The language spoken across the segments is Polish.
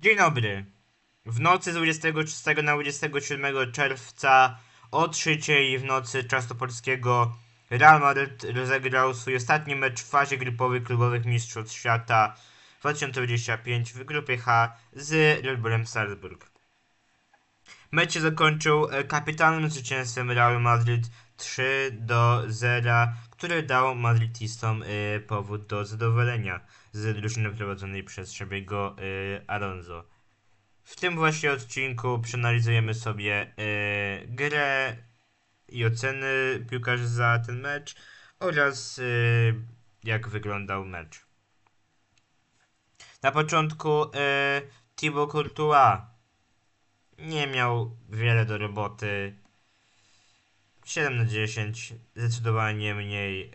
Dzień dobry. W nocy z 26 na 27 czerwca o 3 w nocy czasu polskiego Real Madrid rozegrał swój ostatni mecz w fazie grupowej klubowych mistrzostw świata 2025 w grupie H z Red Bullem Salzburg. Mecz się zakończył e, kapitalnym zwycięstwem Real Madrid 3 do 0, który dał Madridistom e, powód do zadowolenia z drużyny prowadzonej przez Szabiego e, Alonso. W tym właśnie odcinku przeanalizujemy sobie e, grę i oceny piłkarzy za ten mecz oraz jak wyglądał mecz. Na początku Thibaut Courtois nie miał wiele do roboty. 7 na 10, zdecydowanie mniej e,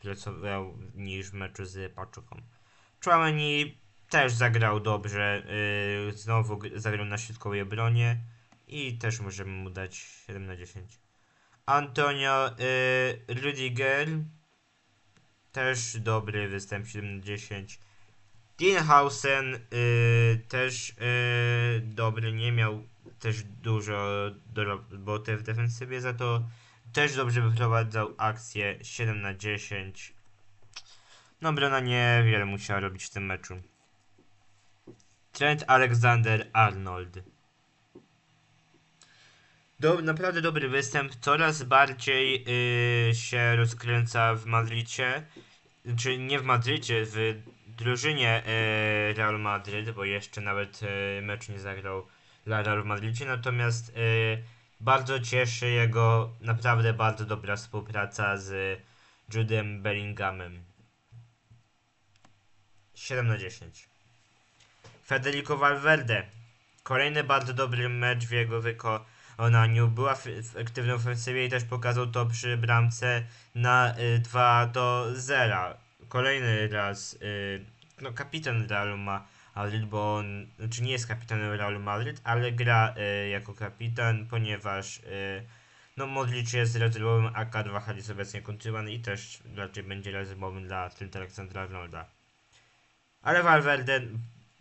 pracował niż w meczu z Paczuką. Chouameni też zagrał dobrze, e, znowu zagrał na środkowej obronie i też możemy mu dać 7 na 10. Antonio e, Rudiger też dobry występ 7 na 10. Dinhausen y, też y, dobry, nie miał też dużo roboty w defensywie, za to też dobrze wyprowadzał akcję 7 na 10. No Brona niewiele musiała robić w tym meczu. Trent Alexander-Arnold. Do, naprawdę dobry występ, coraz bardziej y, się rozkręca w Madrycie, czy nie w Madrycie, w drużynie e, Real Madryt, bo jeszcze nawet e, mecz nie zagrał dla Real Madrycie, natomiast e, bardzo cieszy jego naprawdę bardzo dobra współpraca z Judem Bellinghamem. 7 na 10. Federico Valverde. Kolejny bardzo dobry mecz w jego wykonaniu. Była aktywnej ofensywie i też pokazał to przy bramce na y, 2 do 0. Kolejny raz, y, no kapitan Realu Madrid, bo on, znaczy nie jest kapitanem Realu Madrid, ale gra y, jako kapitan, ponieważ y, no Modric jest rezerwowym AK2 Hali jest obecnie kontuzjowany i też raczej będzie rezerwowym dla Trenta Aleksandra Arnolda. Ale Valverde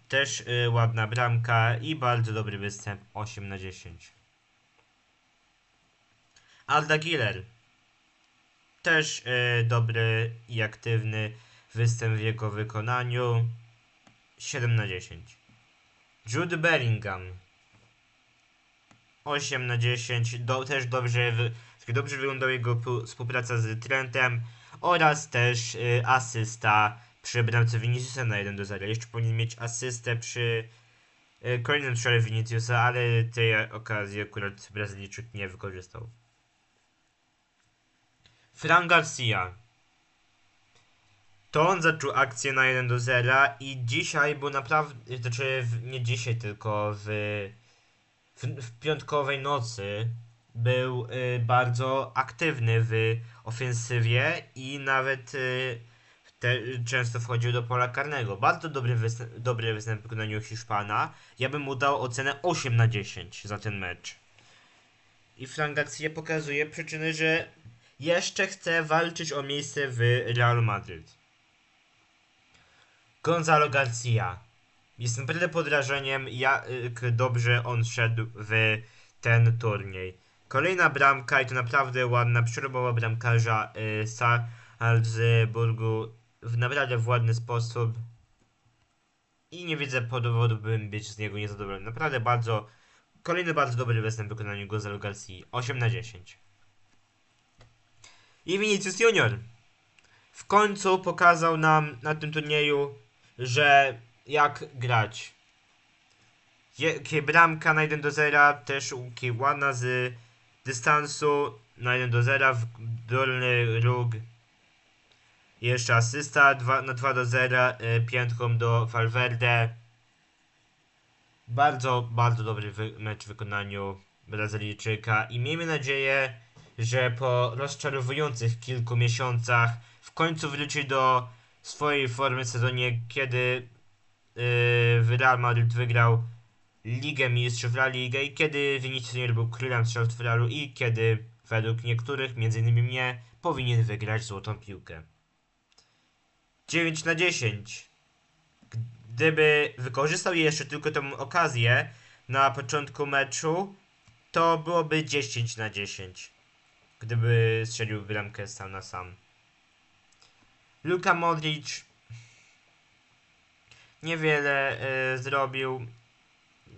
też y, ładna bramka i bardzo dobry występ 8 na 10. Alda Killer też y, dobry i aktywny występ w jego wykonaniu 7 na 10. Jude Bellingham 8 na 10. Do, też dobrze, dobrze wyglądała jego współpraca z Trentem oraz też y, asysta przy bramce Viniciusa na 1 do 0. Jeszcze powinien mieć asystę przy y, kolejnym strzale Viniciusa, ale tej okazji akurat Brazylijczyk nie wykorzystał. Fran Garcia. To on zaczął akcję na 1 do 0 i dzisiaj był naprawdę, znaczy w, nie dzisiaj, tylko w, w, w piątkowej nocy był y, bardzo aktywny w ofensywie i nawet y, te, często wchodził do pola karnego. Bardzo dobry występ, dobry występ w wykonaniu Hiszpana. Ja bym mu dał ocenę 8 na 10 za ten mecz. I Fran Garcia pokazuje przyczyny, że jeszcze chce walczyć o miejsce w Real Madrid. Gonzalo Garcia. Jestem naprawdę pod wrażeniem, jak dobrze on szedł w ten turniej. Kolejna bramka i to naprawdę ładna, przerobowa bramkarza y, Salzburgu w naprawdę w ładny sposób. I nie widzę powodu, bym być z niego niezadowolony. Naprawdę bardzo, kolejny bardzo dobry występ w wykonaniu Gonzalo Garcia. 8 na 10. I Vinicius Junior. W końcu pokazał nam na tym turnieju, że jak grać. Jakie bramka na 1 do 0, też łuki ładna z dystansu na 1 do 0 w dolny róg. Jeszcze asysta 2, na 2 do 0 y, piętką do Valverde. Bardzo, bardzo dobry wy mecz w wykonaniu Brazylijczyka i miejmy nadzieję, że po rozczarowujących kilku miesiącach w końcu wróci do swojej formy sezonie, kiedy yy, Real Madrid wygrał Ligę Mistrzów La Ligę i kiedy Vinicius Junior był królem strzałów Realu i kiedy według niektórych, m.in. mnie, powinien wygrać złotą piłkę. 9 na 10. Gdyby wykorzystał jeszcze tylko tę okazję na początku meczu, to byłoby 10 na 10. Gdyby strzelił bramkę sam na sam. Luka Modric niewiele e, zrobił.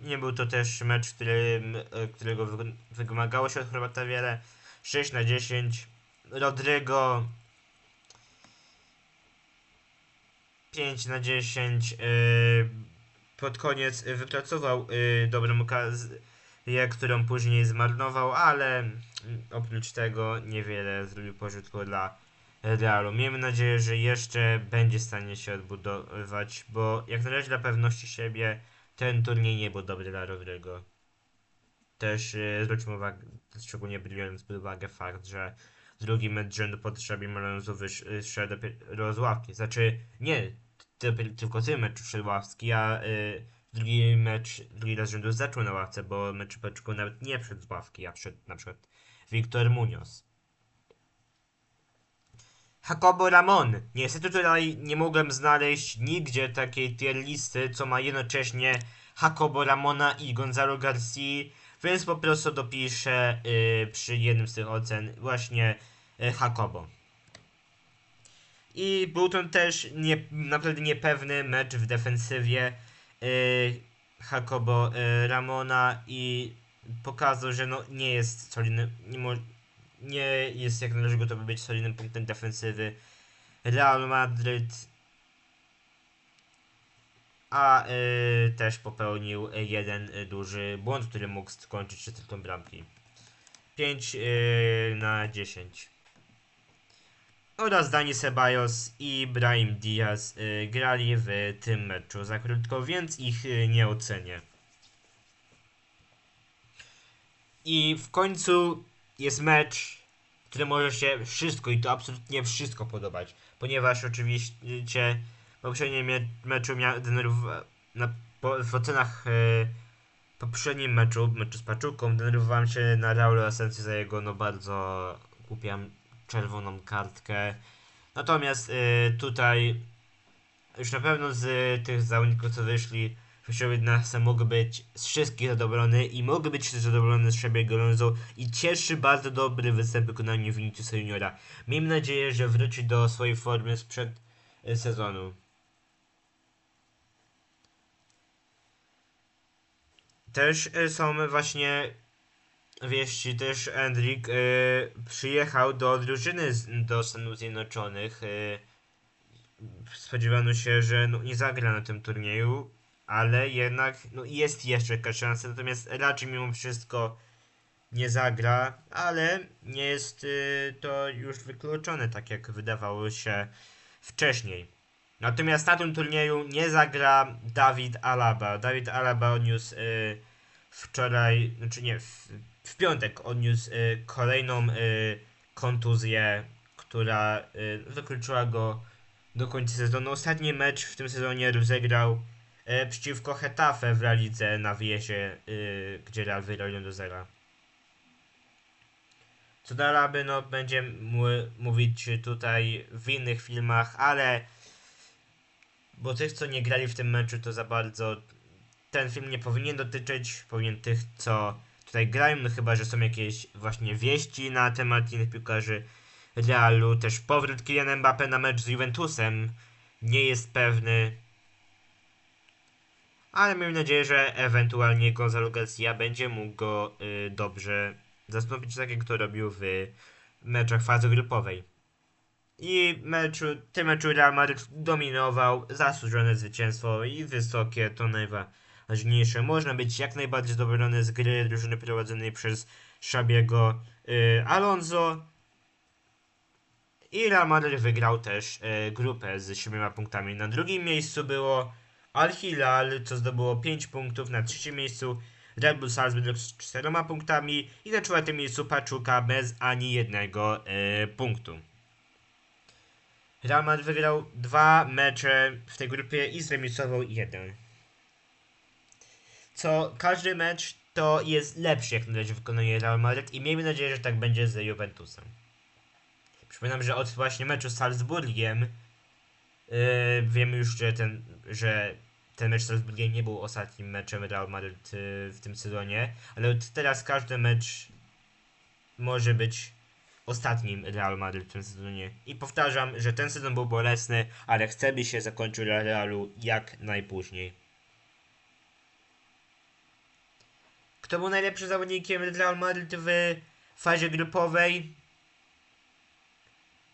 Nie był to też mecz, w którym, e, którego wy- wymagało się od Chorwata wiele. 6 na 10. Rodrygo 5 na 10. e, pod koniec wypracował e, dobrą okazję, którą później zmarnował, ale oprócz tego niewiele zrobił pożytku dla Realu. Miejmy nadzieję, że jeszcze będzie w stanie się odbudowywać, bo jak na razie dla pewności siebie ten turniej nie był dobry dla Rodrygo. Też e, zwróćmy uwagę, szczególnie biorąc pod uwagę fakt, że drugi mecz rzędu po Trzebie Malonzu wyszedł dopiero z ławki. Znaczy, nie ty, tylko ty mecz wszedł ławski, a y, drugi mecz, drugi raz rzędu zaczął na ławce, bo mecz Peczku nawet nie wszedł z ławki, a wszedł na przykład Wiktor Munoz. Jacobo Ramon. Niestety tutaj nie mogłem znaleźć nigdzie takiej tier listy, co ma jednocześnie Jacobo Ramona i Gonzalo Garcia, więc po prostu dopiszę y, przy jednym z tych ocen właśnie y, Jacobo. I był to też nie, naprawdę niepewny mecz w defensywie y, Jacobo y, Ramona i pokazał, że no nie jest solidny, nie, mo, nie jest jak należy gotowy być solidnym punktem defensywy Real Madryt. A y, też popełnił jeden y, duży błąd, który mógł skończyć się stratą bramki. 5 y, na 10 oraz Dani Ceballos i Brahim Diaz y, grali w tym meczu za krótko, więc ich y, nie ocenię. I w końcu jest mecz, który może się wszystko i to absolutnie wszystko podobać, ponieważ oczywiście w poprzednim meczu miał na, po, w ocenach y, poprzednim meczu, meczu z Paczuką, denerwowałem się na Raulu Asensio za jego no bardzo głupiam czerwoną kartkę. Natomiast y, tutaj już na pewno z y, tych zawodników, co wyszli, Wyszły nas mógł być z wszystkich zadowolony i mógł być zadowolony z Szabiego Alonso i cieszy bardzo dobry występ w wykonaniu Viniciusa Juniora. Miejmy nadzieję, że wróci do swojej formy sprzed y, sezonu. Też y, są właśnie wieści, też Endrik y, przyjechał do drużyny z, do Stanów Zjednoczonych. Y, spodziewano się, że no, nie zagra na tym turnieju, ale jednak no, jest jeszcze jakaś szansa, natomiast raczej mimo wszystko nie zagra, ale nie jest y, to już wykluczone, tak jak wydawało się wcześniej. Natomiast na tym turnieju nie zagra Dawid Alaba. Dawid Alaba odniósł y, wczoraj, znaczy nie, w, w piątek odniósł y, kolejną kontuzję, która wykluczyła go do końca sezonu. Ostatni mecz w tym sezonie rozegrał przeciwko Hetafe w La Lidze na wyjeździe, y, gdzie Real 1 do 0. Co do Alaby, no będziemy mówić tutaj w innych filmach, ale bo tych, co nie grali w tym meczu, to za bardzo ten film nie powinien dotyczyć. Powinien tych, co tutaj grają, no chyba, że są jakieś właśnie wieści na temat innych piłkarzy Realu. Też powrót Kylian Mbappé na mecz z Juventusem nie jest pewny. Ale miejmy nadzieję, że ewentualnie Gonzalo Garcia będzie mógł go y, dobrze zastąpić, tak jak to robił w meczach fazy grupowej. I meczu, tym meczu Real Madrid dominował, zasłużone zwycięstwo i wysokie to najważniejsze. Można być jak najbardziej zadowolony z gry drużyny prowadzonej przez Szabiego y, Alonso. I Real Madrid wygrał też y, grupę z 7 punktami. Na drugim miejscu było Al Hilal, co zdobyło 5 punktów. Na trzecim miejscu Red Bull Salzburg z 4 punktami. I na czwartym miejscu Paczuka bez ani jednego y, punktu. Real Madrid wygrał dwa mecze w tej grupie i zremisował jeden. Co każdy mecz to jest lepszy jak na razie wykonuje Real Madrid i miejmy nadzieję, że tak będzie z Juventusem. Przypominam, że od właśnie meczu z Salzburgiem wiemy już, że ten, że ten mecz z Salzburgiem nie był ostatnim meczem Real Madrid y, w tym sezonie, ale od teraz każdy mecz może być ostatnim Real Madrid w tym sezonie. I powtarzam, że ten sezon był bolesny, ale chcę, by się zakończył Realu jak najpóźniej. Kto był najlepszym zawodnikiem Real Madrid w fazie grupowej?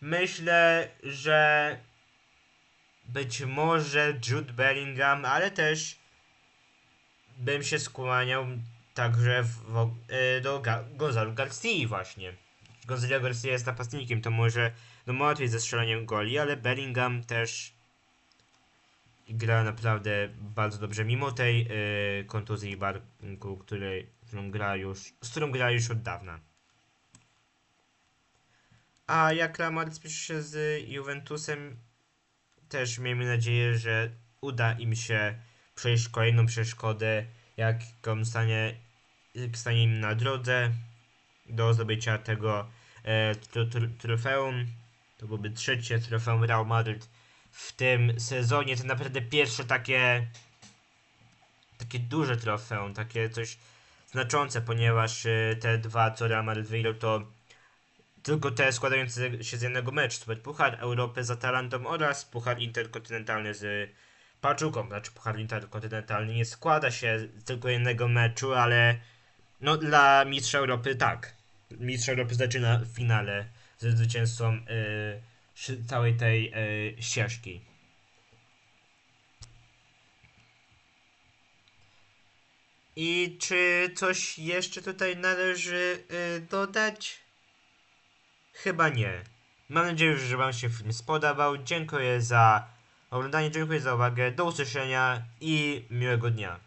Myślę, że być może Jude Bellingham, ale też bym się skłaniał także w, y, do Ga Gonzalo Garcia właśnie. Gonzalo Garcia jest napastnikiem, to może no łatwiej ze strzelaniem goli, ale Bellingham też gra naprawdę bardzo dobrze, mimo tej y, kontuzji barku, której, którą gra już, z którą gra już od dawna. A jak Madrid spisze się z Juventusem, też miejmy nadzieję, że uda im się przejść kolejną przeszkodę, jaką stanie, stanie im na drodze do zdobycia tego e, tro, tro, trofeum. To byłoby trzecie trofeum Real Madrid w tym sezonie. To naprawdę pierwsze takie takie duże trofeum, takie coś znaczące, ponieważ e, te dwa, co Real Madrid wygrał, to tylko te składające się z jednego meczu. Super Puchar Europy z Atalantą oraz Puchar Interkontynentalny z Paczuką. Znaczy Puchar Interkontynentalny nie składa się z tylko jednego meczu, ale no dla Mistrza Europy tak. Mistrz Europy zaczyna w finale ze zwycięzcą y, całej tej y, ścieżki. I czy coś jeszcze tutaj należy y, dodać? Chyba nie. Mam nadzieję, że Wam się film spodobał. Dziękuję za oglądanie, dziękuję za uwagę. Do usłyszenia i miłego dnia.